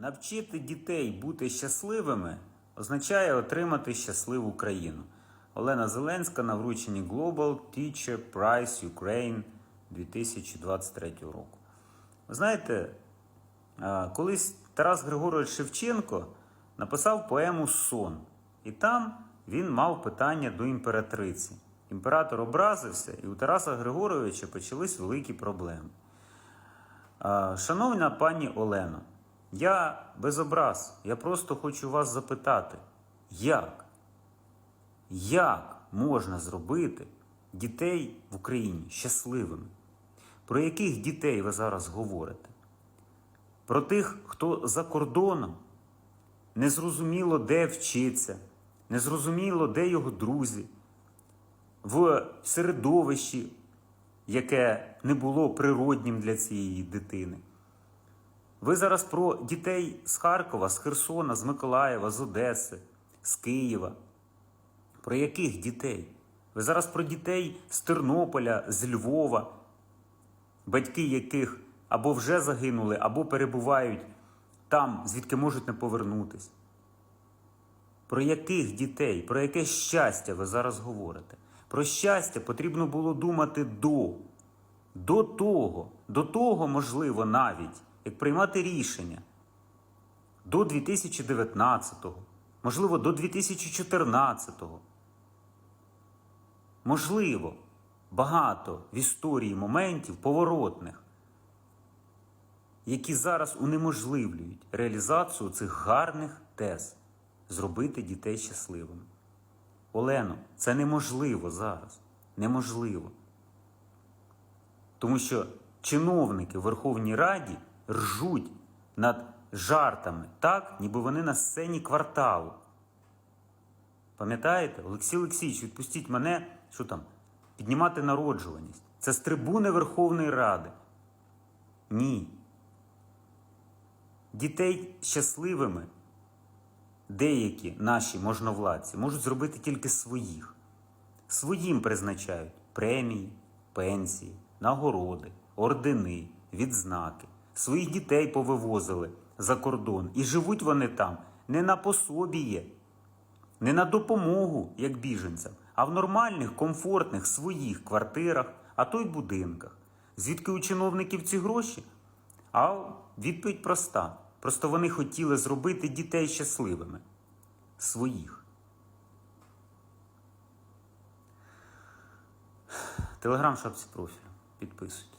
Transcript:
Навчити дітей бути щасливими означає отримати щасливу країну. Олена Зеленська на врученні Global Teacher Prize Ukraine 2023 року. Ви знаєте, колись Тарас Григорович Шевченко написав поему Сон, і там він мав питання до імператриці. Імператор образився, і у Тараса Григоровича почались великі проблеми. Шановна пані Олено, я без образ, я просто хочу вас запитати, як? Як можна зробити дітей в Україні щасливими? Про яких дітей ви зараз говорите? Про тих, хто за кордоном, незрозуміло, де вчиться, незрозуміло, де його друзі, в середовищі, яке не було природнім для цієї дитини. Ви зараз про дітей з Харкова, з Херсона, з Миколаєва, з Одеси, з Києва. Про яких дітей? Ви зараз про дітей з Тернополя, з Львова, батьки яких або вже загинули, або перебувають там, звідки можуть не повернутись. Про яких дітей, про яке щастя ви зараз говорите? Про щастя потрібно було думати до. До того, до того, можливо, навіть, як приймати рішення до 2019-го, можливо, до 2014-го. Можливо, багато в історії моментів поворотних, які зараз унеможливлюють реалізацію цих гарних тез зробити дітей щасливими. Олено, це неможливо зараз. Неможливо. Тому що чиновники в Верховній Раді ржуть над жартами так, ніби вони на сцені кварталу. Пам'ятаєте, Олексій Олексійович, відпустіть мене, що там, піднімати народжуваність. Це з трибуни Верховної Ради. Ні. Дітей щасливими деякі наші можновладці можуть зробити тільки своїх. Своїм призначають премії, пенсії, нагороди, ордени, відзнаки. Своїх дітей повивозили за кордон. І живуть вони там не на пособіє, не на допомогу, як біженцям, а в нормальних, комфортних своїх квартирах, а то й будинках. Звідки у чиновників ці гроші? А відповідь проста. Просто вони хотіли зробити дітей щасливими. Своїх. Телеграм шапці профілю. Підписуйтесь.